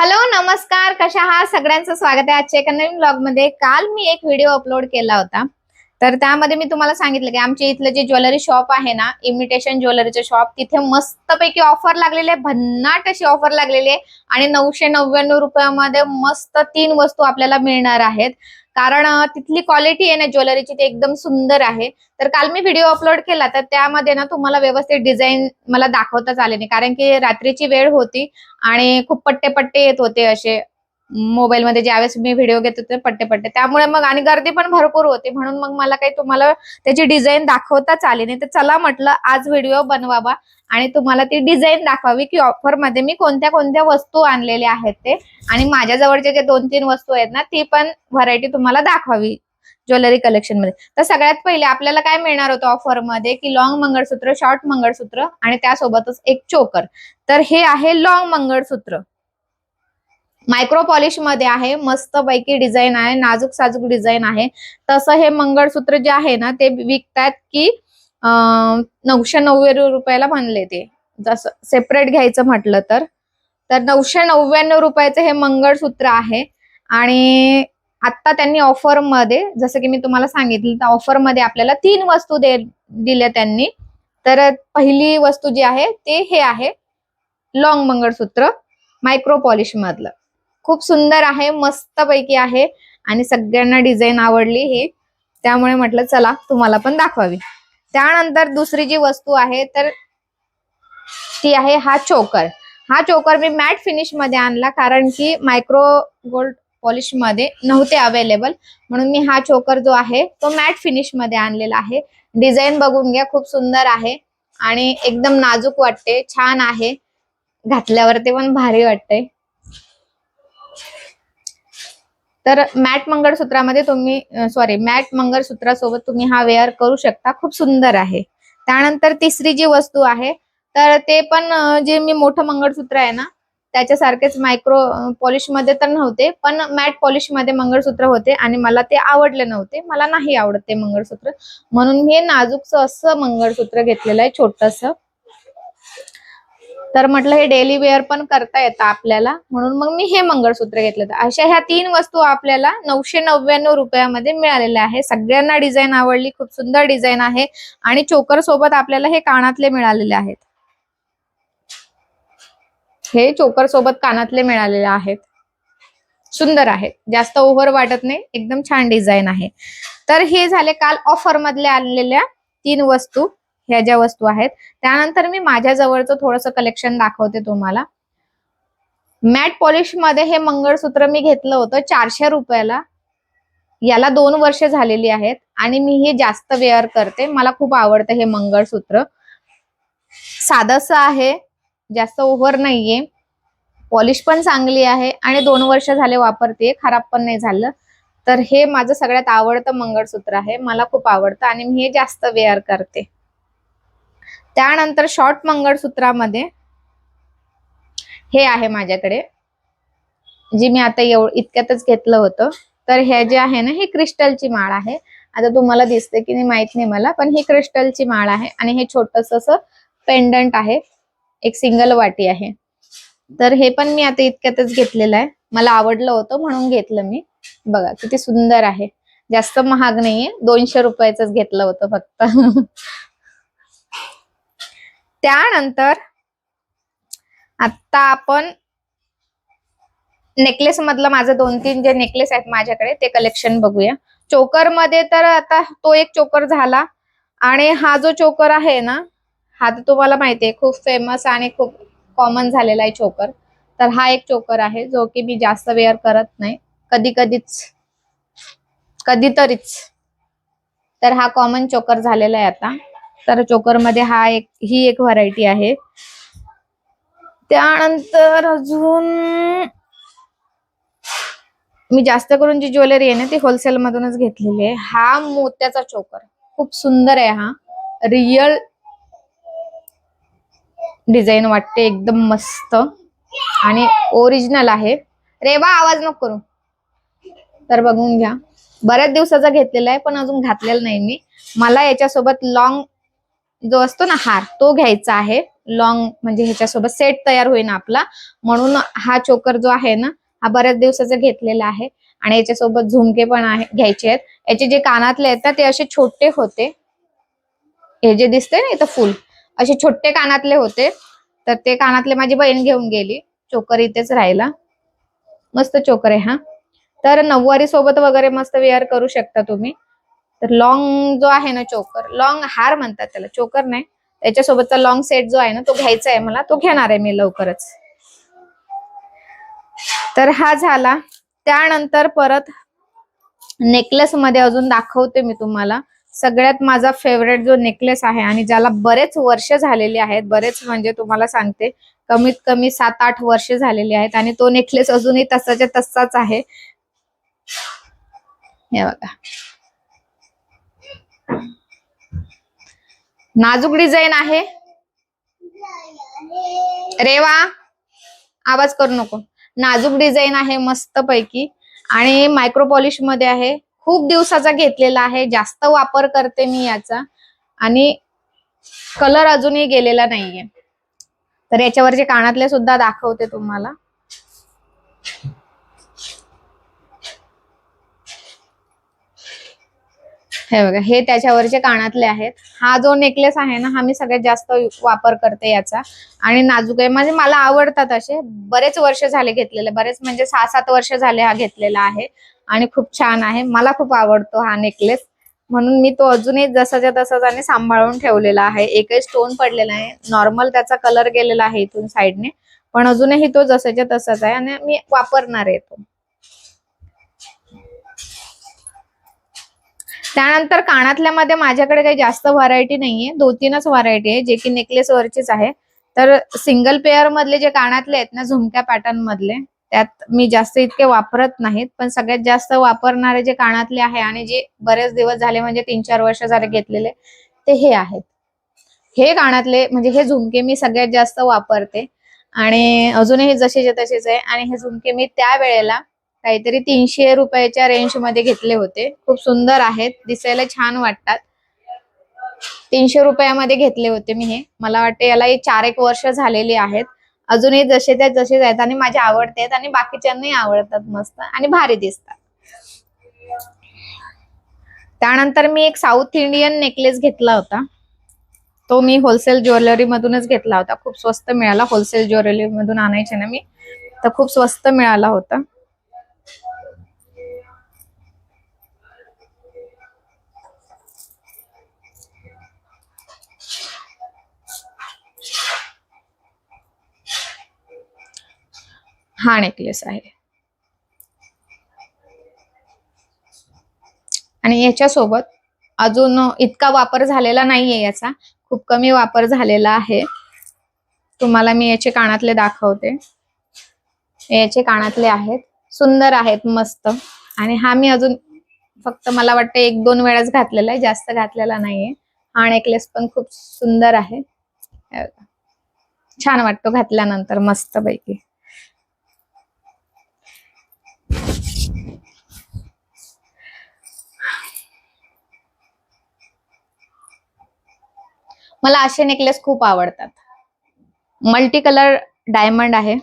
Hello नमस्कार. कशा आहात? सगळ्यांचं स्वागत आहे आजच्या एका नवीन ब्लॉगमध्ये. काल मी एक व्हिडिओ अपलोड केला होता. तर त्यामध्ये मी तुम्हाला सांगितलं की आमच्या इथलं जे ज्वेलरी शॉप आहे ना इमिटेशन ज्वेलरीचं शॉप तिथे मस्तपैकी ऑफर लागलेली आहे. भन्नाट अशी ऑफर लागलेली आहे. आणि नऊशे नव्याण्णव रुपयामध्ये मस्त तीन वस्तू आपल्याला मिळणार आहेत. कारण तिथली क्वालिटी आहे ना ज्वेलरीची ती एकदम सुंदर आहे. तर काल मी व्हिडिओ अपलोड केला तर त्यामध्ये ना तुम्हाला व्यवस्थित डिझाईन मला दाखवताच आले नाही. कारण की रात्रीची वेळ होती आणि खूप पट्टे पट्टे येत होते असे. मोबाईल मध्ये ज्यावेळेस मी व्हिडिओ घेत होते पट्टे पट्टे. त्यामुळे मग आणि गर्दी पण भरपूर होती. म्हणून मग मला काही तुम्हाला त्याची डिझाईन दाखवताच आली नाही. तर चला म्हटलं आज व्हिडिओ बनवावा आणि तुम्हाला ती डिझाईन दाखवावी की ऑफरमध्ये मी कोणत्या कोणत्या वस्तू आणलेल्या आहेत ते. आणि माझ्याजवळचे जे दोन तीन वस्तू आहेत ना ती पण व्हरायटी तुम्हाला दाखवावी ज्वेलरी कलेक्शनमध्ये. तर सगळ्यात पहिले आपल्याला काय मिळणार होतं ऑफरमध्ये की लॉंग मंगळसूत्र शॉर्ट मंगळसूत्र आणि त्यासोबतच एक चोकर तर हे आहे लॉंग मंगळसूत्र. मायक्रो पॉलिशमध्ये आहे मस्त पैकी डिझाईन आहे नाजूक साजूक डिझाईन आहे. तसं हे मंगळसूत्र जे आहे ना ते विकतात की नऊशे नव्याण्णव रुपयाला म्हणले ते. जसं सेपरेट घ्यायचं म्हटलं तर. तर नऊशे नव्याण्णव रुपयाचं हे मंगळसूत्र आहे. आणि आता त्यांनी ऑफरमध्ये जसं की मी तुम्हाला सांगितलं तर ऑफरमध्ये आपल्याला तीन वस्तू दे दिल्या त्यांनी. तर पहिली वस्तू जी आहे ते हे आहे. लॉंग मंगळसूत्र मायक्रो पॉलिश मधलं. खूप सुंदर आहे मस्त पैकी आहे आणि सगळ्यांना डिझाईन आवडली ही. त्यामुळे म्हटलं चला तुम्हाला पण दाखवावी. त्यानंतर दुसरी जी वस्तू आहे तर ती आहे हा चोकर. हा चोकर मी मॅट फिनिशमध्ये आणला कारण की मायक्रो गोल्ड पॉलिशमध्ये नव्हते अवेलेबल म्हणून मी हा चोकर जो आहे तो मॅट फिनिशमध्ये आणलेला आहे. डिझाईन बघून घ्या खूप सुंदर आहे आणि एकदम नाजूक वाटते छान आहे. घातल्यावर ते पण भारी वाटते तर मॅट मंगळसूत्रामध्ये तुम्ही सॉरी मॅट मंगळसूत्रासोबत तुम्ही हा वेअर करू शकता. खूप सुंदर आहे. त्यानंतर तिसरी जी वस्तू आहे तर ते पण जे मी मोठं मंगळसूत्र आहे ना त्याच्यासारखेच मायक्रो पॉलिशमध्ये तर नव्हते पण मॅट पॉलिशमध्ये मंगळसूत्र होते आणि मला ते आवडले नव्हते. मला नाही आवडत ते मंगळसूत्र. म्हणून मी नाजूकचं असं मंगळसूत्र घेतलेलं आहे छोटंसं. तर म्हटलं हे डेली वेअर पण करता येतं आपल्याला. म्हणून मग मी हे मंगळसूत्र घेतलं तर अशा ह्या तीन वस्तू आपल्याला नऊशे नव्याण्णव रुपयामध्ये मिळालेल्या आहे सगळ्यांना डिझाईन आवडली खूप सुंदर डिझाईन आहे आणि चोकर सोबत आपल्याला हे कानातले मिळालेले आहेत. हे चोकर सोबत कानातले मिळालेले आहेत. सुंदर आहेत. जास्त ओव्हर वाटत नाही एकदम छान डिझाईन आहे. तर हे झाले काल ऑफर मधले आणलेल्या तीन वस्तू. ह्या ज्या वस्तू आहेत. त्यानंतर मी माझ्या जवळचं थोडस कलेक्शन दाखवते तुम्हाला. मॅट पॉलिशमध्ये हे मंगळसूत्र मी घेतलं होतं चारशे रुपयाला. याला दोन वर्ष झालेली आहेत आणि मी हे जास्त वेअर करते. मला खूप आवडतं हे मंगळसूत्र. साधस आहे जास्त ओव्हर नाहीये. पॉलिश पण चांगली आहे आणि दोन वर्ष झाले वापरते. खराब पण नाही झालं. तर हे माझं सगळ्यात आवडतं मंगळसूत्र आहे. मला खूप आवडतं आणि मी हे जास्त वेअर करते. त्यानंतर शॉर्ट मंगळसूत्रामध्ये हे आहे माझ्याकडे जी मी आता एव इतक्यातच घेतलं होतं. तर हे जे आहे ना हे क्रिस्टलची माळ आहे. आता तुम्हाला दिसते की नाही माहीत नाही मला पण ही क्रिस्टलची माळ आहे आणि हे छोटस असं पेंडंट आहे. एक सिंगल वाटी आहे. तर हे पण मी आता इतक्यातच घेतलेलं आहे. मला आवडलं होतं म्हणून घेतलं मी. बघा किती सुंदर आहे. जास्त महाग नाहीये. दोनशे रुपयाच घेतलं होतं फक्त. त्यानंतर आता आपण नेकलेस मधलं माझं दोन तीन जे नेकलेस आहेत माझ्याकडे ते कलेक्शन बघूया. चोकरमध्ये तर आता तो एक चोकर झाला आणि हा जो चोकर आहे ना हा तर तुम्हाला माहिती आहे खूप फेमस आणि खूप कॉमन झालेला आहे चोकर तर हा एक चोकर आहे जो की मी जास्त वेअर करत नाही. कधी कधीच कधीतरीच. तर हा कॉमन चोकर झालेला आहे आता. तर चोकरमध्ये हा एक ही एक व्हरायटी आहे. त्यानंतर अजून मी जास्त करून जी ज्वेलरी आहे ना ती होलसेल मधूनच घेतलेली आहे. हा मोत्याचा चोकर. खूप सुंदर आहे हा. रियल डिझाईन वाटते एकदम मस्त. आणि ओरिजिनल आहे. रेवा आवाज नको करू. तर बघून घ्या. बऱ्याच दिवसाचा घेतलेला आहे पण अजून घातलेला नाही मी. मला याच्यासोबत लॉंग जो असतो ना हार तो घ्यायचा आहे. लॉंग म्हणजे ह्याच्यासोबत सेट तयार होईल आपला. म्हणून हा चोकर जो आहे ना हा बऱ्याच दिवसाचा घेतलेला आहे. आणि याच्यासोबत झुमके पण आहे घ्यायचे आहेत. याचे जे कानातले आहेत ना, ते असे छोटे होते. हे जे दिसते ना इथं फुल असे छोटे कानातले होते. तर ते कानातले माझी बहीण घेऊन गेली. चोकर इथेच राहिला. मस्त चोकर आहे हा. तर नऊवारी सोबत वगैरे मस्त वेअर करू शकता तुम्ही. तर लॉंग जो आहे ना चोकर लॉंग हार म्हणतात त्याला चोकर नाही. त्याच्यासोबतचा लॉंग सेट जो आहे ना तो घ्यायचा आहे मला तो घेणार आहे मी लवकरच. तर हा झाला. त्यानंतर परत नेकलेस मध्ये अजून दाखवते मी तुम्हाला. सगळ्यात माझा फेवरेट जो नेकलेस आहे आणि ज्याला बरेच वर्ष झालेली आहेत बरेच म्हणजे तुम्हाला सांगते कमीत कमी सात आठ वर्ष झालेली आहेत आणि तो नेकलेस अजूनही तसाच्या तसाच आहे. हे बघा. नाजूक डिझाईन आहे. रेवा आवाज करू नको. नाजूक डिझाईन आहे मस्त पैकी आणि मायक्रो पॉलिशमध्ये आहे. खूप दिवसाचा घेतलेला आहे. जास्त वापर करते मी याचा. आणि कलर अजूनही गेलेला नाहीये. तर याच्यावरचे कानातले सुद्धा दाखवते तुम्हाला. हे बघा हे त्याच्यावरचे कानातले आहेत. हा जो नेकलेस आहे ना हा मी सगळ्यात जास्त वापर करते याचा. आणि नाजूक आहे. म्हणजे मला आवडतात असे. बरेच वर्ष झाले घेतलेले. बरेच म्हणजे सहा सात वर्ष झाले हा घेतलेला आहे. आणि खूप छान आहे. मला खूप आवडतो हा नेकलेस म्हणून मी तो अजूनही जसाच्या तसाच आणि सांभाळून ठेवलेला आहे. एकही स्टोन पडलेला आहे नॉर्मल त्याचा कलर गेलेला आहे इथून साईडने पण अजूनही तो जसाच्या तसाच आहे. आणि मी वापरणार आहे तो. त्यानंतर कानातल्यामध्ये माझ्याकडे काही जास्त व्हरायटी नाहीये. दोन तीनच व्हरायटी आहे जे की नेकलेस वरचीच आहे. तर सिंगल पेअर मधले जे कानातले आहेत ना झुमक्या पॅटर्न मधले त्यात मी जास्त इतके वापरत नाहीत. पण सगळ्यात जास्त वापरणारे जे कानातले आहे आणि जे बरेच दिवस झाले म्हणजे तीन चार वर्ष झाले घेतलेले ते हे आहेत. हे कानातले म्हणजे हे झुमके मी सगळ्यात जास्त वापरते. आणि अजूनही जसेचे तसेच आहे. आणि हे झुमके मी त्या वेळेला काहीतरी तीनशे रुपयाच्या रेंजमध्ये घेतले होते. खूप सुंदर आहेत. दिसायला छान वाटतात. तीनशे रुपयामध्ये घेतले होते मी हे. मला वाटते याला चार एक वर्ष झालेली आहेत. अजूनही जसे त्या जसेच आहेत आणि माझे आवडते आहेत आणि बाकीच्यांनाही आवडतात मस्त आणि भारी दिसतात. त्यानंतर मी एक साऊथ इंडियन नेकलेस घेतला होता. तो मी होलसेल ज्वेलरी मधूनच घेतला होता. खूप स्वस्त मिळाला. होलसेल ज्वेलरी मधून आणायचे ना मी. तर खूप स्वस्त मिळाला होता. हा नेकलेस आहे. आणि याच्यासोबत अजून इतका वापर झालेला नाहीये याचा. खूप कमी वापर झालेला आहे. तुम्हाला मी याचे कानातले दाखवते. याचे कानातले आहेत. सुंदर आहेत मस्त. आणि हा मी अजून फक्त मला वाटतं एक दोन वेळाच घातलेला आहे. जास्त घातलेला नाहीये. हा नेकलेस पण खूप सुंदर आहे. छान वाटतो घातल्यानंतर मस्त पैकी मला असे नेकलेस खूप आवडतात. मल्टी कलर डायमंड आहे.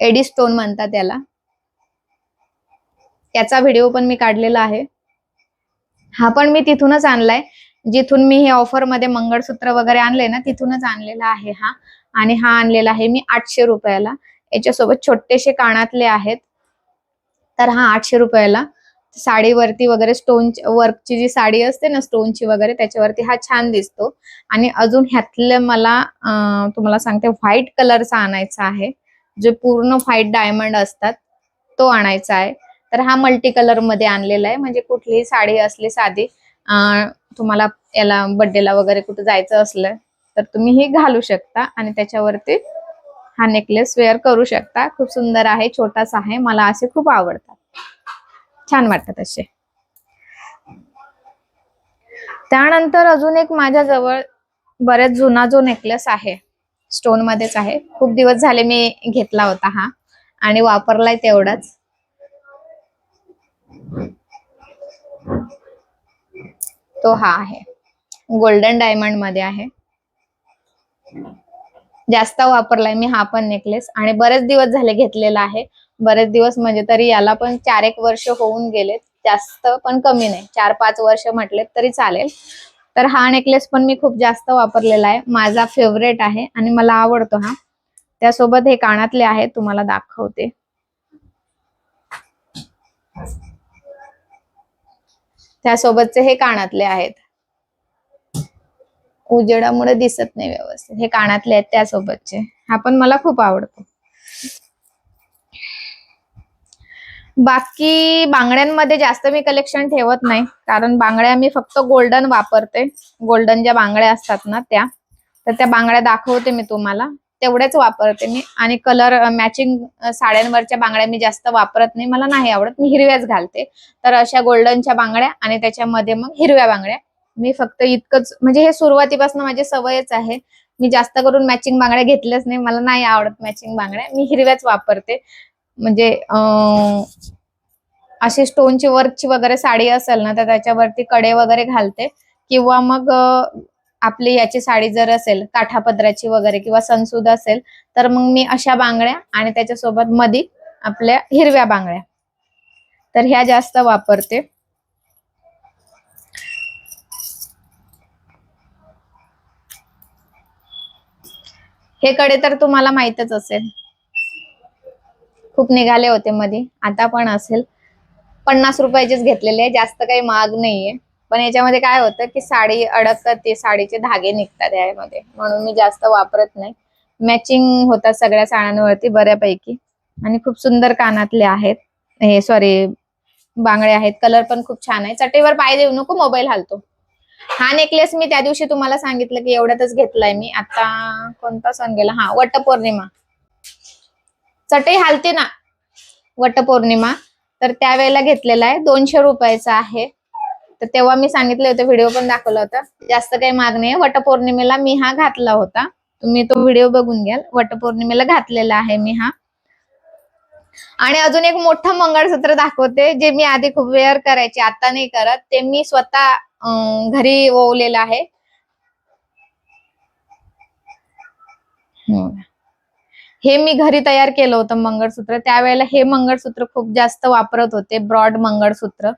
एडी स्टोन म्हणतात त्याला. त्याचा व्हिडिओ पण मी काढलेला आहे. हा पण मी तिथूनच आणलाय. जिथून मी हे ऑफरमध्ये मंगळसूत्र वगैरे आणले ना तिथूनच आणलेला आहे हा. आणि हा आणलेला आहे मी आठशे रुपयाला. याच्यासोबत छोटेसे कानातले आहेत. तर हा आठशे रुपयाला. साडीवरती वगैरे स्टोन वर्कची जी साडी असते ना स्टोनची वगैरे त्याच्यावरती हा छान दिसतो. आणि अजून ह्यातलं मला तुम्हाला सांगते व्हाईट कलरचा आणायचा आहे. जे पूर्ण व्हाईट डायमंड असतात तो आणायचा आहे. तर हा मल्टी कलरमध्ये आणलेला आहे. म्हणजे कुठलीही साडी असली साधी तुम्हाला याला बर्थडेला वगैरे कुठे जायचं असलं तर तुम्ही हे घालू शकता. आणि त्याच्यावरती हा नेकलेस वेअर करू शकता. खूप सुंदर आहे छोटासा आहे. मला असे खूप आवडतात. छान वाटतात असे. त्यानंतर अजून एक माझ्या जवळ बरेच जुना जो नेकलेस आहे स्टोन मध्येच आहे. खूप दिवस झाले मी घेतला होता हा आणि वापरलाय तेवढाच. तो हा आहे. गोल्डन डायमंडमध्ये आहे. जास्त वापरलाय मी हा पण नेकलेस आणि बरेच दिवस झाले घेतलेला आहे. बरेच दिवस म्हणजे तरी याला पण चार एक वर्ष होऊन गेलेत. जास्त पण कमी नाही. चार पाच वर्ष म्हटले तरी चालेल. तर हा नेकलेस पण मी खूप जास्त वापरलेला आहे. माझा फेवरेट आहे आणि मला आवडतो हा. त्यासोबत हे कानातले आहेत तुम्हाला दाखवते. त्यासोबतचे हे कानातले आहेत. उजेडामुळे दिसत नाही व्यवस्थित. हे कानातले आहेत त्यासोबतचे. हा पण मला खूप आवडतो. बाकी बांगड्यांमध्ये जास्त मी कलेक्शन ठेवत नाही. कारण बांगड्या मी फक्त गोल्डन वापरते. गोल्डन ज्या बांगड्या असतात ना त्या तर त्या बांगड्या दाखवते मी तुम्हाला. तेवढ्याच वापरते मी. आणि कलर मॅचिंग साड्यांवरच्या बांगड्या मी जास्त वापरत नाही. मला नाही आवडत. मी हिरव्याच घालते. तर अशा गोल्डनच्या बांगड्या आणि त्याच्यामध्ये मग हिरव्या बांगड्या. मी फक्त इतकंच म्हणजे हे सुरुवातीपासून माझी सवयच आहे. मी जास्त करून मॅचिंग बांगड्या घेतल्याच नाही. मला नाही आवडत मॅचिंग बांगड्या. मी हिरव्याच वापरते. म्हणजे अशी स्टोनची वर्कची वगैरे साडी असेल ना तर त्याच्यावरती कडे वगैरे घालते. किंवा मग आपली याची साडी जर असेल काठापदराची वगैरे किंवा सनसूद असेल तर मग मी अशा बांगड्या आणि त्याच्यासोबत मधी आपल्या हिरव्या बांगड्या. तर ह्या जास्त वापरते. हे कडे तर तुम्हाला माहितच असेल. खूप निघाले होते मध्ये आता पण असेल. पन्नास रुपयाचेच घेतलेले आहे. जास्त काही महाग नाहीये. पण याच्यामध्ये काय होतं की साडी अडकतात ते साडीचे धागे निघतात यामध्ये. म्हणून मी जास्त वापरत नाही. मॅचिंग होतात सगळ्या साड्यांवरती बऱ्यापैकी. आणि खूप सुंदर कानातले आहेत. हे सॉरी बांगडे आहेत. कलर पण खूप छान आहे. चटेवर पाय देऊ नको मोबाईल हालतो. हा नेकलेस मी त्या दिवशी तुम्हाला सांगितलं की एवढ्यातच घेतलाय मी. आता कोणता सण गेला? हा वटपौर्णिमा. चटई हालते ना वटपौर्णिमा तर त्यावेळेला घेतलेला आहे. दोनशे रुपयाचा आहे. तर तेव्हा मी सांगितलं होतं व्हिडिओ पण दाखवला होता. जास्त काही माग नाही वटपौर्णिमेला मी हा घातला होता. तुम्ही तो व्हिडिओ बघून घ्याल. वटपौर्णिमेला घातलेला आहे मी हा. आणि अजून एक मोठं मंगळसूत्र दाखवते जे मी आधी खूप वेअर करायचे आता नाही करत. ते मी स्वतः घरी ओवलेलं आहे. हे मी घरी तयार केलं होतं मंगळसूत्र. त्यावेळेला हे मंगळसूत्र खूप जास्त वापरत होते ब्रॉड मंगळसूत्र.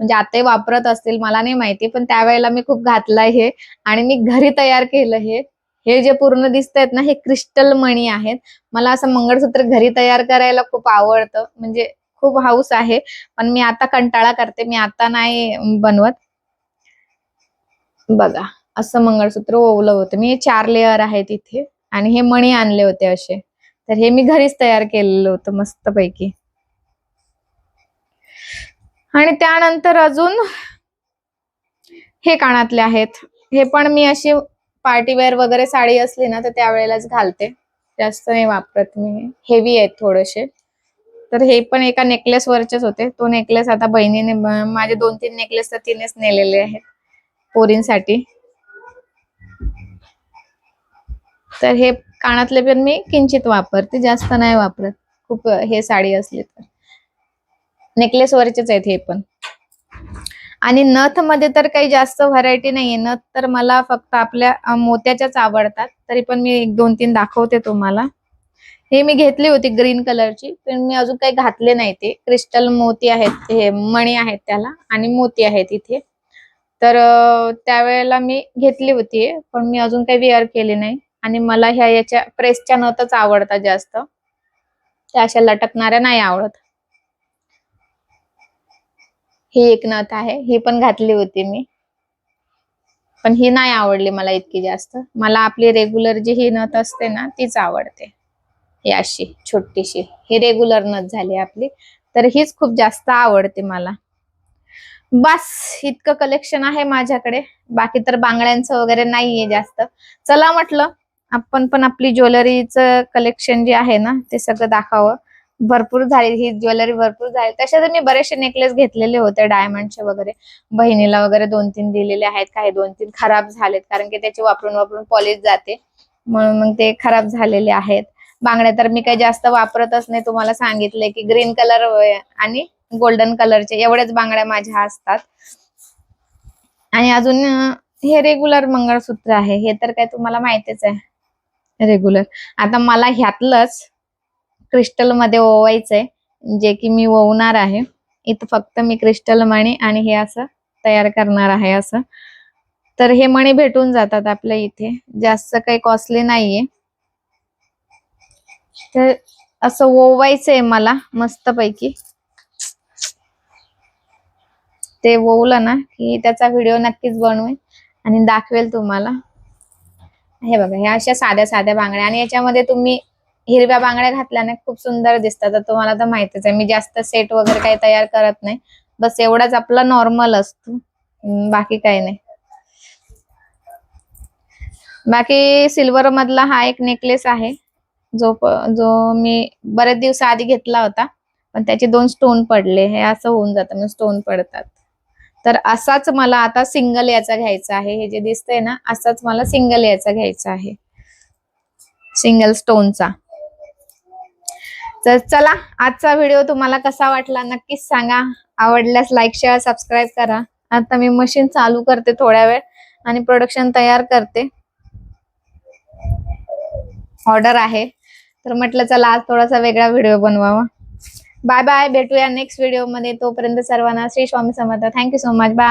म्हणजे आताही वापरत असतील मला नाही माहिती पण त्यावेळेला मी खूप घातलंय हे आणि मी घरी तयार केलं हे. हे जे पूर्ण दिसतायत ना हे क्रिस्टल मणी आहेत. मला असं मंगळसूत्र घरी तयार करायला खूप आवडतं. म्हणजे खूप हाऊस आहे पण मी आता कंटाळा करते. मी आता नाही बनवत. बघा असं मंगळसूत्र ओवलं होतं. मी चार लेअर आहेत इथे आणि हे मणी आणले होते असे. तर हे मी घरीच तयार केलेलं होतं मस्तपैकी. आणि त्यानंतर अजून हे कानातले आहेत. हे पण मी अशी पार्टीवेअर वगैरे साडी असली ना तर त्यावेळेलाच घालते. जास्त नाही वापरत मी. हेवी आहेत थोडेसे. तर हे पण एका नेकलेस वरचेच होते. तो नेकलेस आता बहिणीने माझे दोन तीन नेकलेस तर तिनेच नेलेले आहेत पोरींसाठी. तर हे कानातले पण मी किंचित वापरते जास्त नाही वापरत. खूप हे साडी असली तर. नेकलेस वरचेच आहेत हे पण. आणि नथमध्ये तर काही जास्त व्हरायटी नाहीये. नथ तर मला फक्त आपल्या मोत्याच्याच आवडतात. तरी पण मी एक दोन तीन दाखवते तुम्हाला. हे मी घेतली होती ग्रीन कलरची पण मी अजून काही घातले नाही ते. क्रिस्टल मोती आहेत हे मणी आहेत त्याला आणि मोती आहेत इथे. तर त्यावेळेला मी घेतली होती पण मी अजून काही वेअर केली नाही. आणि मला ह्या याच्या प्रेसच्या नथच आवडतात जास्त. त्या अशा लटकणाऱ्या नाही आवडत. ही एक नथ आहे. ही पण घातली होती मी. पण ही नाही आवडली मला इतकी जास्त. मला आपली रेग्युलर जी ही नथ असते ना तीच आवडते. ही अशी छोटीशी. ही रेग्युलर नथ झाली आपली. तर हीच खूप जास्त आवडते मला. बस इतकं कलेक्शन आहे माझ्याकडे. बाकी तर बांगड्यांचं वगैरे नाहीये जास्त. चला म्हटलं आपण पण आपली ज्वेलरीचं कलेक्शन जे आहे ना ते सगळं दाखवावं. भरपूर झाली ही ज्वेलरी भरपूर झाली. तसे तर मी बरेचसे नेकलेस घेतलेले होते डायमंडचे वगैरे. बहिणीला वगैरे दोन तीन दिलेले आहेत काही दोन तीन खराब झालेत कारण की त्याचे वापरून वापरून पॉलिश जाते. म्हणून मग ते खराब झालेले आहेत. बांगड्या तर मी काही जास्त वापरतच नाही. तुम्हाला सांगितले की ग्रीन कलर आणि गोल्डन कलरचे एवढ्याच बांगड्या माझ्या असतात. आणि अजून हे रेग्युलर मंगळसूत्र आहे. हे तर काय तुम्हाला माहितीच आहे. रेग्युलर आता मला ह्यातलंच क्रिस्टलमध्ये ओवायचंय जे की मी ओवणार आहे. इथं फक्त मी क्रिस्टल मणी आणि हे असं तयार करणार आहे असं. तर हे मणी भेटून जातात आपल्या इथे. जास्त काही कॉस्टली नाहीये. तर असं ओवायचंय मला मस्तपैकी. ते ओवलं ना की त्याचा व्हिडिओ नक्कीच बनवेन आणि दाखवेल तुम्हाला. हे बघा ह्या अशा साध्या साध्या बांगड्या आणि याच्यामध्ये तुम्ही हिरव्या बांगड्या घातल्याने खूप सुंदर दिसतात. तर तुम्हाला तर माहितीच आहे मी जास्त सेट वगैरे काही तयार करत नाही. बस एवढाच आपला नॉर्मल असतो. बाकी काही नाही. बाकी सिल्वर मधला हा एक नेकलेस आहे. जो जो मी बरेच दिवसा आधी घेतला होता. पण त्याचे दोन स्टोन पडले. हे असं होऊन जातं म्हणजे स्टोन पडतात. तर असाच मला आता सिंगल याचा घ्यायचा आहे. हे जे दिसतंय ना असाच मला सिंगल याचा घ्यायचा आहे. सिंगल स्टोनचा. तर चला आजचा व्हिडिओ तुम्हाला कसा वाटला नक्कीच सांगा. आवडल्यास लाईक शेअर सबस्क्राईब करा. आता मी मशीन चालू करते थोड्या वेळ आणि प्रोडक्शन तयार करते. ऑर्डर आहे. तर म्हटलं चला आज थोडासा वेगळा व्हिडिओ बनवावा. बाय बाय भेटूया नेक्स्ट व्हिडिओमध्ये. तोपर्यंत सर्वांना Shri Swami Samarth. Thank you so much bye